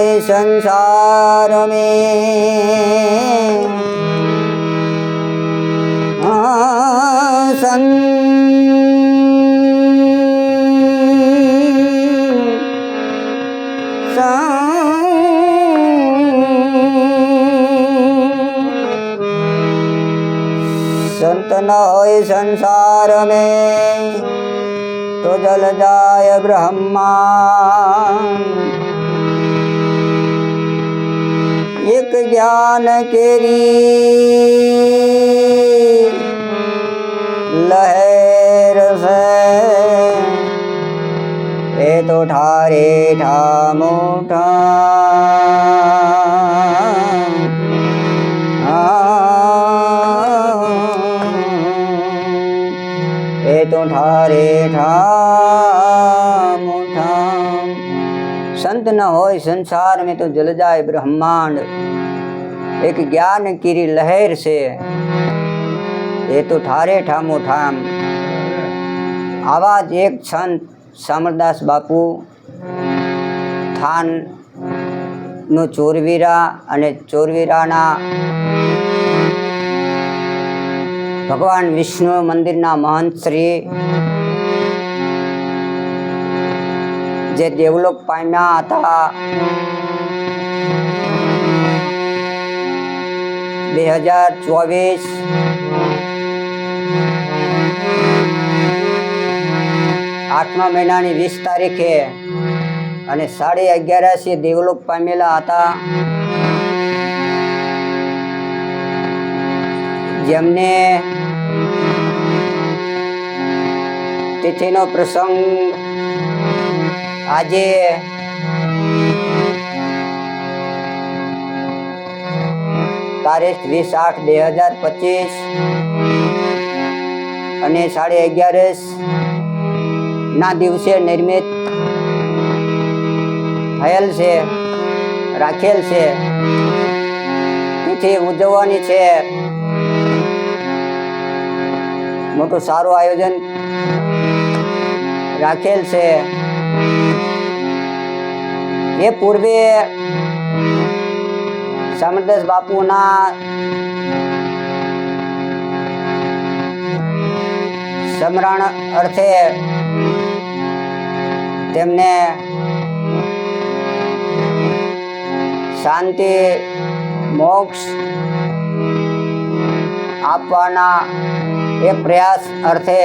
और संत न होय संसार में हाँ, संत न होय संसार में तो जल जाय ब्रह्मा एक ज्ञान केरी लहर से ए तो ठारे ठामो ए तो ठारे ठा સંત ન હોય, સંસાર મેં તો જલ જાય બ્રહ્માંડ. એક જ્ઞાન કીરી લહેર છે, એ તો ઠારે ઠામો ઠામ. આવા જ એક સંત સામરદાસ બાપુ થાન નો ચોરવીરા અને ચોરવીરાના ભગવાન વિષ્ણુ મંદિરના મહંત શ્રી જે ડેવલપ પામ્યા હતા. બે હજાર ચોવીસ. આઠમા મહિનાની વીસ તારીખે અને સાડી અગિયારસી ડેવલપ પામેલા હતા. જેમને તિથિનો પ્રસંગ આજે તારીખ વીસ આઠ બે હજાર પચીસ અને સાડી અગિયારસ ના દિવસે નિર્મિત થયેલ છે, રાખેલ છે. તિથિ ઉજવવાની છે. મોટું સારું આયોજન રાખેલ છે. એ પૂર્વે સમરદાસ બાપુના સમરણ અર્થે તેમને શાંતિ મોક્ષ આપવાના એ પ્રયાસ અર્થે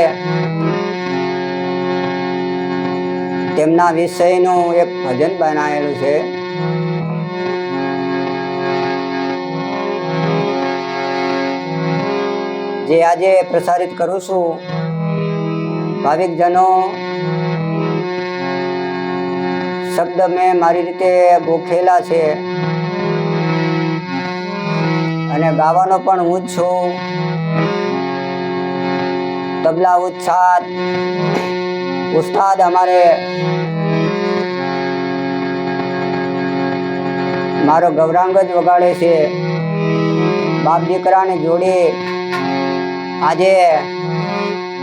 તેમના વિષયનું એક ભજન બનાવેલું છે. જે આજે પ્રસારિત કરું છું, ભાવિકજનો, શબ્દ મેં મારી રીતે ગોખેલા છે અને ગાવાનો પણ હું છું. તબલા ઉચ્છાદ ઉસ્તાદ અમારે મારો ગૌરાંગ જ વગાડે છે. બાપ દીકરાને જોડી આજે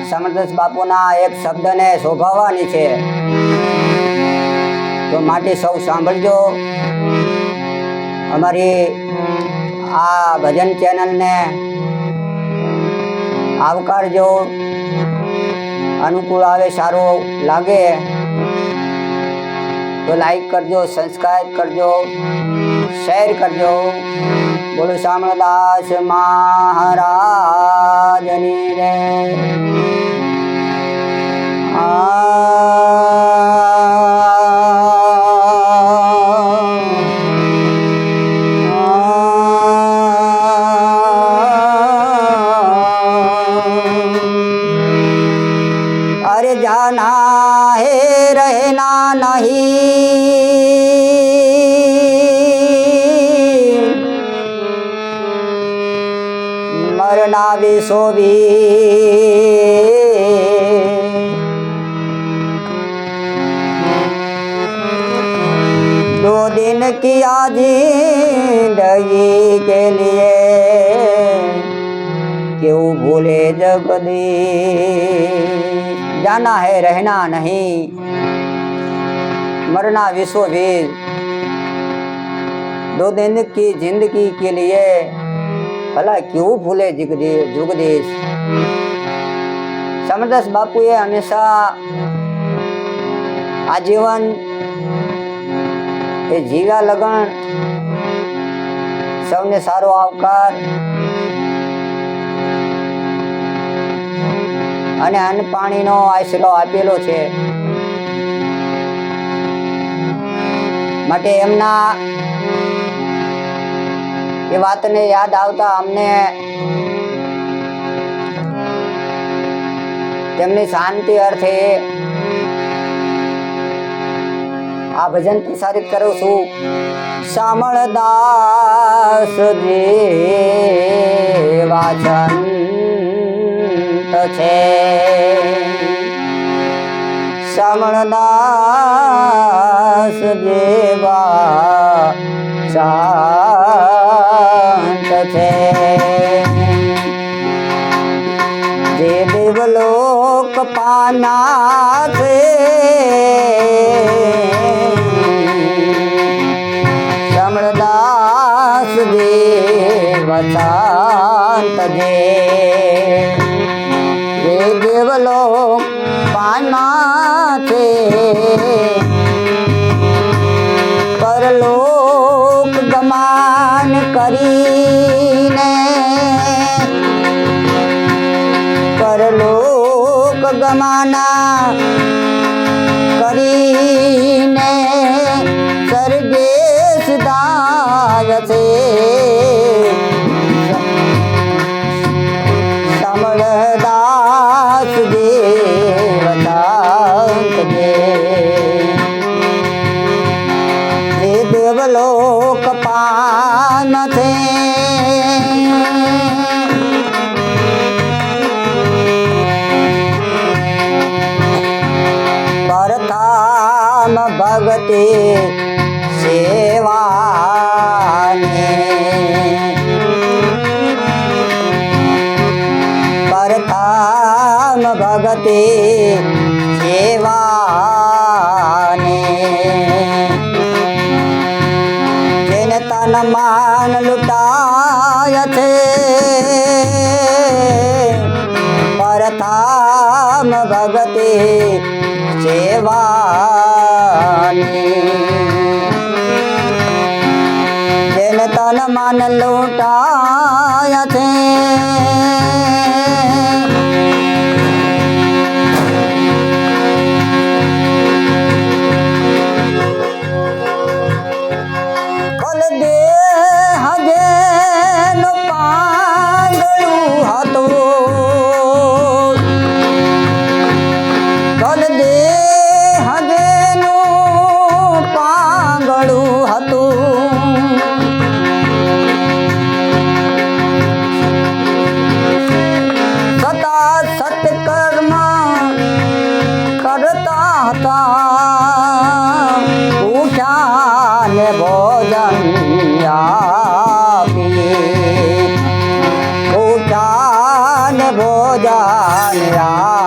સમરદાસ બાપુના એક શબ્દને શોભાવવાની છે. તો માટે સૌ સાંભળજો. અમારી આ ભજન ચેનલને આવકારજો. અનુકૂળ આવે, સારું લાગે, તો લાઈક કરજો સબસ્ક્રાઈબ કરજો શેર કરજો. બોલો શામળદાસ મહારાજની રે नहीं मरना भी सो भी दो दिन किया जिंदगी के लिए क्यों भूले जगदीश जाना है रहना नहीं मरना विश्व भीर दो दिन की जिंदगी के लिए ભલા કેવું ભૂલે જુગદીશ? સમરદાસ બાપુએ હંમેશા આજીવન એ જીવા લગણ સૌને સારો આવકાર અને અન્ન પાણીનો આશરો આપેલો છે. માટે એમના એ વાતને યાદ આવતા અમને તેમની શાંતિ અર્થે આ ભજન પ્રસારિત કરું છું. શામળ દાસ વાચન છે. શામળદાસ દેવા શાંત પાના છે દેવતાંત દે શાંત જે જે દેવલોક জমানা માન લૂંટાય છે હતું ઉઠ્યા